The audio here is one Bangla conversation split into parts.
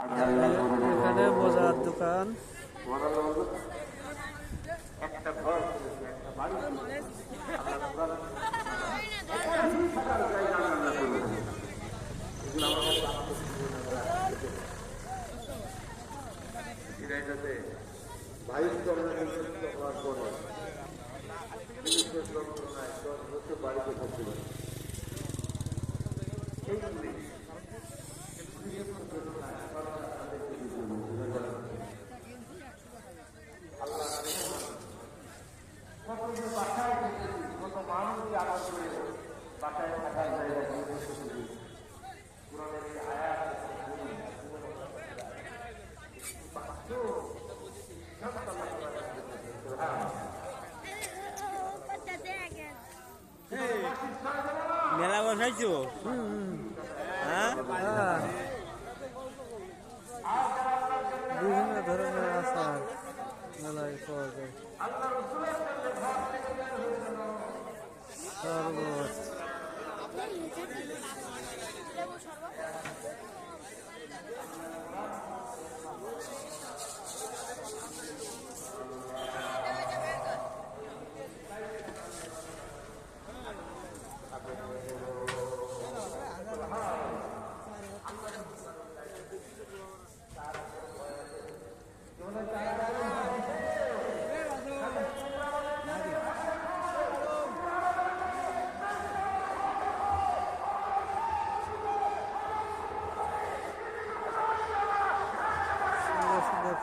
এখানে মজার দোকান। ভাইস গভর্নমেন্ট হওয়ার পরে। বাড়িতে থাকতে মেলা বসাইছো? হ্যাঁ?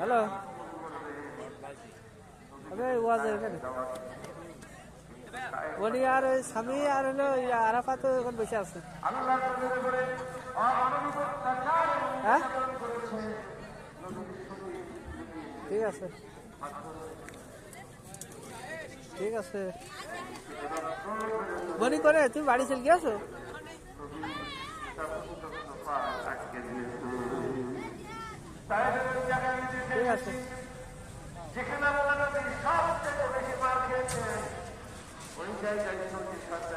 হ্যালো ওয়াজ এখানে। উনি আর ওই স্বামী আর হলো আরাফাত এখন বসে আছে। হ্যাঁ? ঠিক আছে। ঠিক আছে। মনে করে, তুমি বাড়ি চলে গিয়েছো সাহেবের ওই জায়গায় নিজে ঠিক আছে। যেখানে নবী সবচেয়ে বেশি মার খেয়েছে ওই জায়গায় সত্যি সত্য